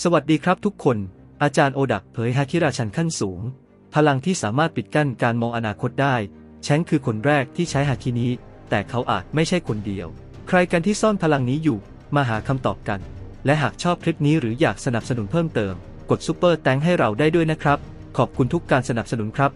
สวัสดีครับทุกคน อาจารย์โอดักเผยฮาคิราชันขั้นสูง พลังที่สามารถปิดกั้นการมองอนาคตได้ แชงคือคนแรกที่ใช้ฮาคินี้ แต่เขาอาจไม่ใช่คนเดียว ใครกันที่ซ่อนพลังนี้อยู่ มาหาคำตอบกัน และหากชอบคลิปนี้หรืออยากสนับสนุนเพิ่มเติม กดซุปเปอร์แตงให้เราได้ด้วยนะครับ ขอบคุณทุกการสนับสนุนครับ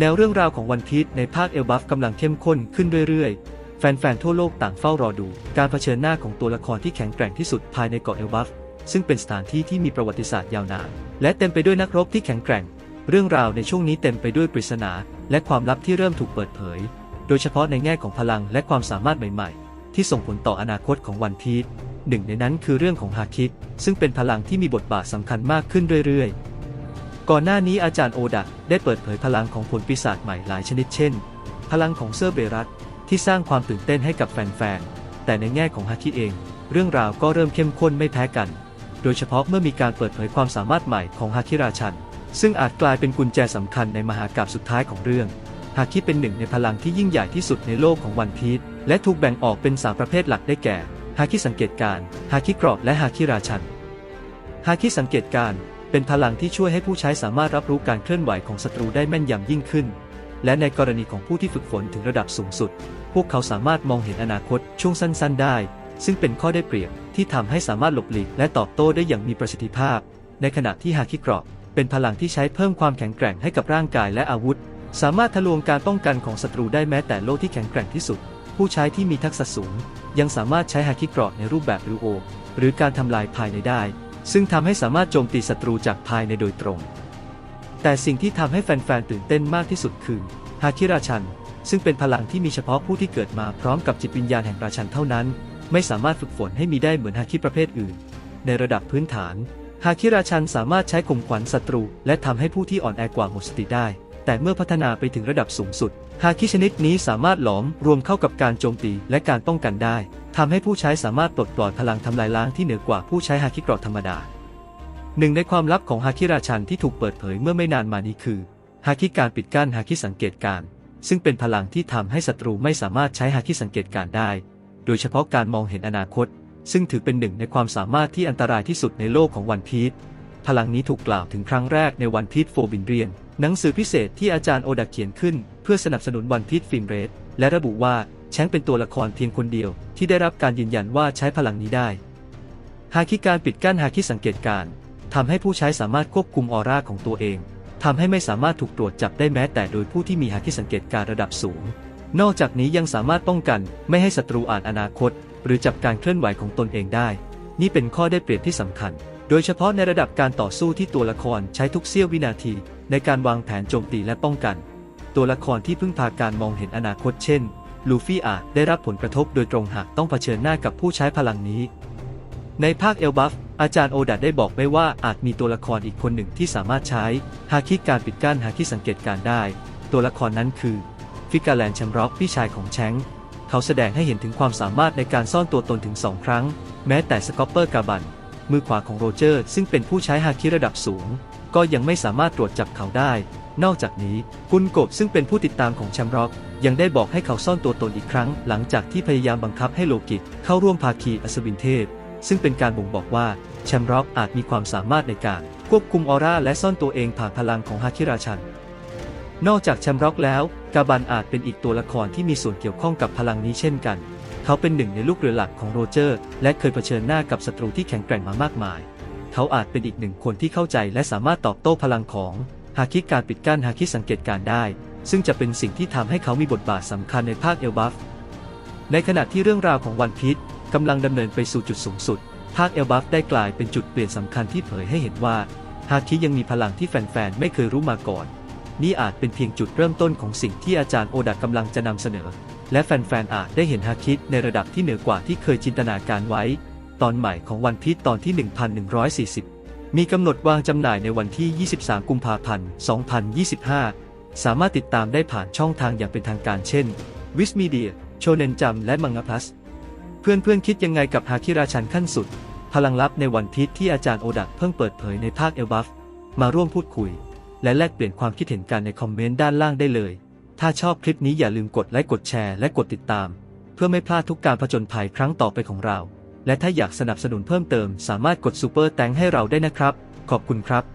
แนวเรื่องราวของวันพีชในภาคเอลบัฟกำลังเข้มข้นขึ้นเรื่อยๆ แฟนๆ ทั่วโลกต่างเฝ้ารอดู การเผชิญหน้าของตัวละครที่แข็งแกร่งที่สุดภายในเกาะเอลบัฟซึ่งเป็นสถานที่ที่มีประวัติศาสตร์ยาวนาน และเต็มไปด้วยนักรบที่แข็งแกร่ง เรื่องราวในช่วงนี้เต็มไปด้วยปริศนา และความลับที่เริ่มถูกเปิดเผย โดยเฉพาะในแง่ของพลังและความสามารถใหม่ๆ ที่ส่งผลต่ออนาคตของวันพีชหนึ่งในนั้นคือเรื่องของฮาคิซึ่งเป็นพลังที่มีบทบาทสำคัญมากขึ้นเรื่อยๆ ก่อนหน้านี้อาจารย์โอดะได้เปิดเผยพลังของผลปีศาจใหม่หลายชนิดเช่น พลังของเซอร์เบรัสที่สร้างความตื่นเต้นให้กับแฟนๆ แต่ในแง่ของฮาคิเอง เรื่องราวก็เริ่มเข้มข้นไม่แพ้กัน โดยเฉพาะเมื่อมีการเปิดเผยความสามารถใหม่ของฮาคิราชัน ซึ่งอาจกลายเป็นกุญแจสำคัญในมหากราพย์สุดท้ายของเรื่อง ฮาคิเป็นหนึ่งในพลังที่ยิ่งใหญ่ที่สุดในโลกของวันพีชและถูกแบ่งออกเป็นสามประเภทหลักได้แก่ ฮาคิสังเกตการ ฮาคิกรอบ และฮาคิราชัน ฮาคิสังเกตการ เป็นพลังที่ช่วยให้ผู้ใช้สามารถรับรู้การเคลื่อนไหวของศัตรูได้แม่นยำยิ่งขึ้น และในกรณีของผู้ที่ฝึกฝนถึงระดับสูงสุด พวกเขาสามารถมองเห็นอนาคตช่วงสั้น ๆ ได้ ซึ่งเป็นข้อได้เปรียบที่ทำให้สามารถหลบหลีกและตอบโต้ได้อย่างมีประสิทธิภาพ ในขณะที่ฮาคิกรอบเป็นพลังที่ใช้เพิ่มความแข็งแกร่งให้กับร่างกายและอาวุธ สามารถทะลวงการป้องกันของศัตรูได้แม้แต่โลกที่แข็งแกร่งที่สุด ผู้ใช้ที่มีทักษะสูง ยังสามารถใช้ฮาคิกรอบในรูปแบบรูโอหรือการทำลายภายในได้ ซึ่งทำให้สามารถโจมตีศัตรูจากภายในโดยตรง แต่สิ่งที่ทำให้แฟนๆตื่นเต้นมากที่สุดคือฮาคิราชัน ซึ่งเป็นพลังที่มีเฉพาะผู้ที่เกิดมาพร้อมกับจิตวิญญาณแห่งราชันเท่านั้น ไม่สามารถฝึกฝนให้มีได้เหมือนฮาคิประเภทอื่น ในระดับพื้นฐานฮาคิราชันสามารถใช้ข่มขวัญศัตรู และทำให้ผู้ที่อ่อนแอกว่าหมดสติได้ แต่เมื่อพัฒนาไปถึงระดับสูงสุด ฮาคิชนิดนี้สามารถหลอมรวมเข้ากับการโจมตีและการป้องกันได้ทำให้ผู้ใช้สามารถปลดปล่อยพลังทำลายล้างที่เหนือกว่าผู้ใช้ฮาคิกรอดธรรมดา หนึ่งในความลับของฮาคิราชันที่ถูกเปิดเผยเมื่อไม่นานมานี้คือฮาคิการปิดกั้นฮาคิสังเกตการ ซึ่งเป็นพลังที่ทำให้ศัตรูไม่สามารถใช้ฮาคิสังเกตการได้ โดยเฉพาะการมองเห็นอนาคต ซึ่งถือเป็นหนึ่งในความสามารถที่อันตรายที่สุดในโลกของวันพีชพลังนี้ถูกกล่าวถึงครั้งแรกในวันพีชโฟบินเรียน หนังสือพิเศษที่อาจารย์โอดาเขียนขึ้น เพื่อสนับสนุนวันพีชฟิล์มเรดและระบุว่าแชงเป็นตัวละครเพียงคนเดียว ที่ได้รับการยืนยันว่าใช้พลังนี้ได้ฮาคิการปิดกั้นฮาคิสังเกตการณ์ทำให้ผู้ใช้สามารถควบคุมออร่าของตัวเองทำให้ไม่สามารถถูกตรวจจับได้แม้แต่โดยผู้ที่มีฮาคิสังเกตการณ์ระดับสูง นอกจากนี้ยังสามารถป้องกันไม่ให้ศัตรูอ่านอนาคต หรือจับการเคลื่อนไหวของตนเองได้ นี่เป็นข้อได้เปรียบที่สำคัญ โดยเฉพาะในระดับการต่อสู้ที่ตัวละครใช้ทุกเสี้ยววินาที ในการวางแผนโจมตีและป้องกัน ตัวละครที่พึ่งพาการมองเห็นอนาคตเช่น ลูฟี่อาจได้รับผลกระทบโดยตรงหากต้องเผชิญหน้ากับผู้ใช้พลังนี้ ในภาคเอลบัฟอาจารย์โอดัดได้บอกไว้ว่าอาจมีตัวละครอีกคนหนึ่งที่สามารถใช้ฮาคิการปิดกั้นฮาคิสังเกตการได้ ตัวละครนั้นคือ ฟิกาแลนแชมร็อกพี่ชายของแชงเขาแสดงให้เห็นถึงความสามารถในการซ่อนตัวตนถึงสองครั้ง แม้แต่สกอปเปอร์กาบันมือขวาของโรเจอร์ ซึ่งเป็นผู้ใช้ฮาคิระดับสูง ก็ยังไม่สามารถตรวจจับเขาได้ นอกจากนี้กุนโกบซึ่งเป็นผู้ติดตามของแชมร็อก ยังได้บอกให้เขาซ่อนตัวตนอีกครั้ง หลังจากที่พยายามบังคับให้โลกิตเข้าร่วมภาคีอัศวินเทพ ซึ่งเป็นการบ่งบอกว่าแชมร็อกอาจมีความสามารถในการควบคุมออร่าและซ่อนตัวเองผ่านพลังของฮาคิราชัน นอกจากแชมร็อกแล้ว กาบันอาจเป็นอีกตัวละครที่มีส่วนเกี่ยวข้องกับพลังนี้เช่นกัน เขาเป็นหนึ่งในลูกเรือหลักของโรเจอร์ และเคยเผชิญหน้ากับศัตรูที่แข็งแกร่งมามากมาย เขาอาจเป็นอีกหนึ่งคนที่เข้าใจและสามารถตอบโต้พลังของฮาคิการปิดกั้นฮาคิสังเกตการได้ ซึ่งจะเป็นสิ่งที่ทำให้เขามีบทบาทสำคัญในภาคเอลบัฟในขณะที่เรื่องราวของวันพีชกำลังดำเนินไปสู่จุดสูงสุด ภาคเอลบัฟได้กลายเป็นจุดเปลี่ยนสำคัญที่เผยให้เห็นว่าฮาคิยังมีพลังที่แฟนๆ ไม่เคยรู้มาก่อน นี่อาจเป็นเพียงจุดเริ่มต้นของสิ่งที่อาจารย์โอดะกำลังจะนำเสนอ และแฟนๆ อาจได้เห็นฮาคิในระดับที่เหนือกว่าที่เคยจินตนาการไว้ ตอนใหม่ของวันพีชตอนที่ 1140 มีกำหนดวางจำหน่ายในวันที่ 23 กุมภาพันธ์ 2025 สามารถติดตามได้ผ่านช่องทางอย่างเป็นทางการเช่น วิสมีเดีย โชเนนจัมและมังงะพลัส เพื่อนๆคิดยังไงกับฮาคิราชันขั้นสุด พลังลับในวันพีชที่อาจารย์โอดะเพิ่งเปิดเผยในภาคเอลบัฟ มาร่วมพูดคุย และแลกเปลี่ยนความคิดเห็นกันในคอมเมนต์ด้านล่างได้เลย ถ้าชอบคลิปนี้อย่าลืมกดไลค์กดแชร์และกดติดตาม เพื่อไม่พลาดทุกการผจญภัยครั้งต่อไปของเรา และถ้าอยากสนับสนุนเพิ่มเติมสามารถกดซูเปอร์แตงให้เราได้นะครับ ขอบคุณครับ